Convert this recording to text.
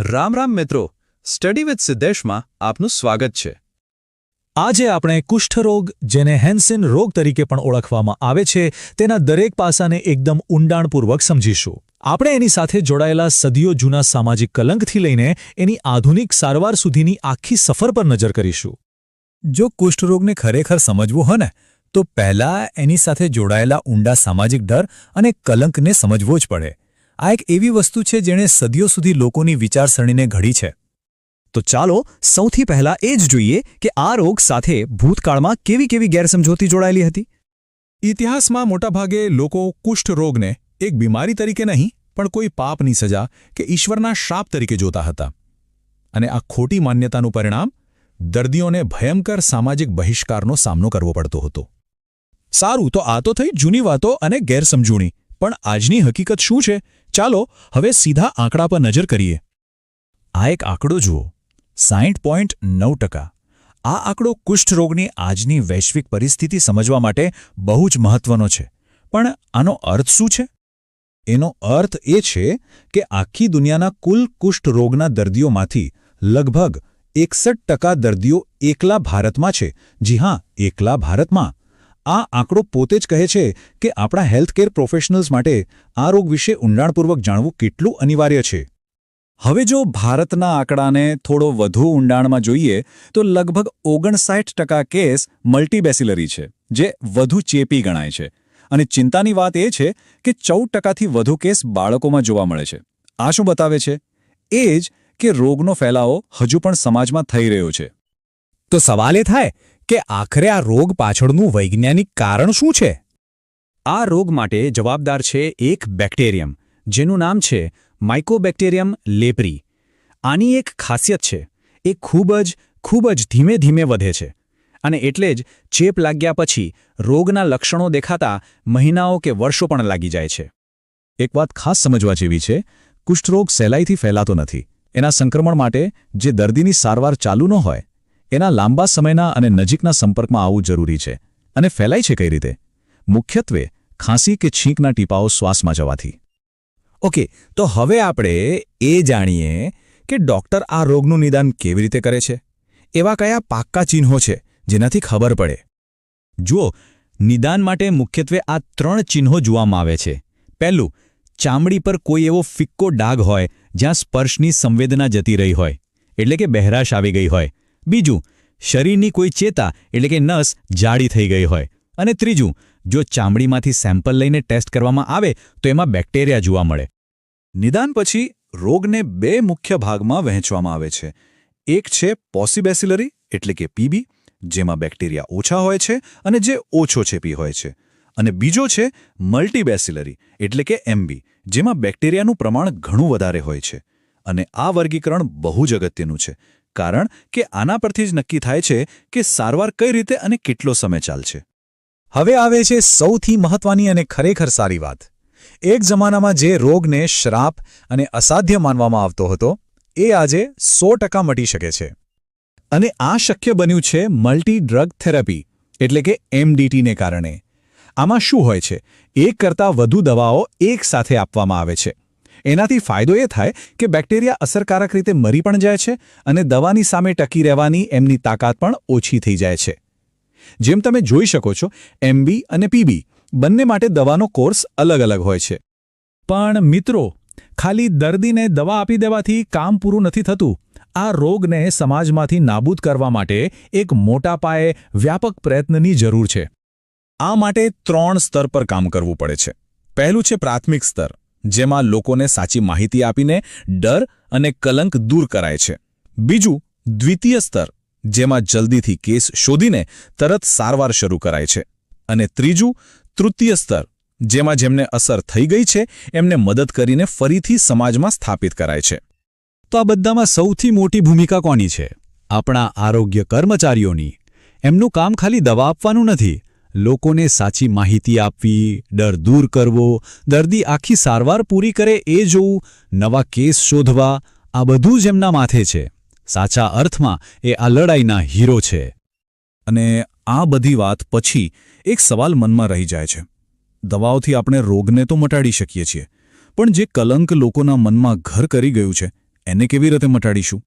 રામ રામ મિત્રો study with સિદ્ધેશમાં આપનું સ્વાગત છે. આજે આપણે કુષ્ઠરોગ, જેને હેન્સિન રોગ તરીકે પણ ઓળખવામાં આવે છે, તેના દરેક પાસાને એકદમ ઊંડાણપૂર્વક સમજીશું. આપણે એની સાથે જોડાયેલા સદીઓ જૂના સામાજિક કલંકથી લઈને એની આધુનિક સારવાર સુધીની આખી સફર પર નજર કરીશું. જો કુષ્ઠરોગને ખરેખર સમજવું હોય ને, તો પહેલાં એની સાથે જોડાયેલા ઊંડા સામાજિક ડર અને કલંકને સમજવો જ પડે. આ એક એવી વસ્તુ છે જેણે સદીઓ સુધી લોકોની વિચારસરણીને ઘડી છે. તો ચાલો સૌથી પહેલા એ જ જોઈએ કે આ રોગ સાથે ભૂતકાળમાં કેવી કેવી ગેરસમજોતી જોડાયેલી હતી. ઇતિહાસમાં મોટાભાગે લોકો કુષ્ઠરોગને એક બીમારી તરીકે નહીં, પણ કોઈ પાપની સજા કે ઈશ્વરના શાપ તરીકે જોતા હતા. અને આ ખોટી માન્યતાનું પરિણામ દર્દીઓને ભયંકર સામાજિક બહિષ્કારનો સામનો કરવો પડતો હતો. સારું, તો આ તો થઈ જૂની વાતો અને ગેરસમજૂણી, પણ આજની હકીકત શું છે? ચાલો હવે સીધા આંકડા પર નજર કરીએ. આ એક આંકડો જુઓ. સાહીઠ પોઈન્ટ નવ ટકા. આ આંકડો કુષ્ઠરોગની આજની વૈશ્વિક પરિસ્થિતિ સમજવા માટે બહુ જ મહત્વનો છે. પણ આનો અર્થ શું છે? એનો અર્થ એ છે કે આખી દુનિયાના કુલ કુષ્ઠરોગના દર્દીઓમાંથી લગભગ એકસઠ ટકા દર્દીઓ એકલા ભારતમાં છે. જી હા, એકલા ભારતમાં. આ આંકડો પોતે જ કહે છે કે આપણા હેલ્થકેર પ્રોફેશનલ્સ માટે આ રોગ વિશે ઊંડાણપૂર્વક જાણવું કેટલું અનિવાર્ય છે. હવે જો ભારતના આંકડાને થોડો વધુ ઊંડાણમાં જોઈએ, તો લગભગ ઓગણસાઠ ટકા કેસ મલ્ટીબેસિલરી છે, જે વધુ ચેપી ગણાય છે. અને ચિંતાની વાત એ છે કે ચૌદ ટકાથી વધુ કેસ બાળકોમાં જોવા મળે છે. આ શું બતાવે છે? એ જ કે રોગનો ફેલાવો હજુ પણ સમાજમાં થઈ રહ્યો છે. તો સવાલ એ થાય કે આખરે આ રોગ પાછળનું વૈજ્ઞાનિક કારણ શું છે? આ રોગ માટે જવાબદાર છે એક બેક્ટેરિયમ, જેનું નામ છે માઇકોબેક્ટેરિયમ લેપરી આની એક ખાસિયત છે, એ ખૂબ જ ખૂબ જ ધીમે ધીમે વધે છે. અને એટલે જ ચેપ લાગ્યા પછી રોગના લક્ષણો દેખાતા મહિનાઓ કે વર્ષો પણ લાગી જાય છે. એક વાત ખાસ સમજવા જેવી છે, કુષ્ઠરોગ સહેલાઈથી ફેલાતો નથી. એના સંક્રમણ માટે જે દર્દીની સારવાર ચાલુ ન હોય એના લાંબા સમયના અને નજીકના સંપર્કમાં આવવું જરૂરી છે. અને ફેલાય છે કઈ રીતે? મુખ્યત્વે ખાંસી કે છીંકના ટીપાઓ શ્વાસમાં જવાથી. ઓકે તો હવે આપણે એ જાણીએ કે ડોક્ટર આ રોગનું નિદાન કેવી રીતે કરે છે? એવા કયા પાક્કા ચિહ્નો છે જેનાથી ખબર પડે? જુઓ, નિદાન માટે મુખ્યત્વે આ ત્રણ ચિહ્નો જોવામાં આવે છે. પહેલું, ચામડી પર કોઈ એવો ફિક્કો ડાઘ હોય જ્યાં સ્પર્શની સંવેદના જતી રહી હોય. એટલે કે બહેરાશ આવી ગઈ હોય. બીજું, શરીરની કોઈ ચેતા એટલે કે નસ જાડી થઈ ગઈ હોય. અને ત્રીજું, જો ચામડીમાંથી સેમ્પલ લઈને ટેસ્ટ કરવામાં આવે, તો એમાં બેક્ટેરિયા જોવા મળે. નિદાન પછી રોગને બે મુખ્ય ભાગમાં વહેંચવામાં આવે છે. એક છે પોસિબેસિલરી એટલે કે પીબી જેમાં બેક્ટેરિયા ઓછા હોય છે અને જે ઓછો ચેપી હોય છે. અને બીજો છે મલ્ટીબેસિલરી એટલે કે એમબી જેમાં બેક્ટેરિયાનું પ્રમાણ ઘણું વધારે હોય છે. અને આ વર્ગીકરણ બહુ જ અગત્યનું છે. કારણ કે આના પરથી જ નક્કી થાય છે કે સારવાર કઈ રીતે અને કેટલો સમય ચાલશે. હવે આવે છે સૌથી મહત્વની અને ખરેખર સારી વાત. એક જમાનામાં જે રોગને શ્રાપ અને અસાધ્ય માનવામાં આવતો હતો, એ આજે સો મટી શકે છે. અને આ શક્ય બન્યું છે મલ્ટી ડ્રગ થેરપી, એટલે કે એમડીટીને કારણે. આમાં શું હોય છે? એક કરતાં વધુ દવાઓ એક સાથે આપવામાં આવે છે. એનાથી ફાયદો એ થાય કે બેક્ટેરિયા અસરકારક રીતે મરી પણ જાય છે અને દવાની સામે ટકી રહેવાની એમની તાકાત પણ ઓછી થઈ જાય છે. જેમ તમે જોઈ શકો છો એમબી અને પીબી બંને માટે દવાનો કોર્સ અલગ અલગ હોય છે. પણ મિત્રો, ખાલી દર્દીને દવા આપી દેવાથી કામ પૂરું નથી થતું. આ રોગને સમાજમાંથી નાબૂદ કરવા માટે એક મોટા પાયે વ્યાપક પ્રયત્નની જરૂર છે. આ માટે ત્રણ સ્તર પર કામ કરવું પડે છે. પહેલું છે પ્રાથમિક સ્તર. જેમાં લોકોને સાચી માહિતી આપીને ડર અને કલંક દૂર કરાય છે. બીજું, દ્વિતીય સ્તર, જેમાં જલ્દીથી કેસ શોધીને તરત સારવાર શરૂ કરાય છે. અને ત્રીજું, તૃતીય સ્તર, જેમાં જેમને અસર થઈ ગઈ છે, એમને મદદ કરીને ફરીથી સમાજમાં સ્થાપિત કરાય છે. તો આ બધામાં સૌથી મોટી ભૂમિકા કોની છે? આપણા આરોગ્ય કર્મચારીઓની. એમનું કામ ખાલી દવા આપવાનું નથી લોકોને સાચી માહિતી આપવી, ડર દૂર કરવો, દર્દી આખી સારવાર પૂરી કરે એ જોવું, નવા કેસ શોધવા, આ બધું જ એમના માથે છે. સાચા અર્થમાં એ આ લડાઈના હીરો છે. અને આ બધી વાત પછી એક સવાલ મનમાં રહી જાય છે. દવાઓથી આપણે રોગને તો મટાડી શકીએ છીએ, પણ જે કલંક લોકોના મનમાં ઘર કરી ગયું છે, એને કેવી રીતે મટાડીશું?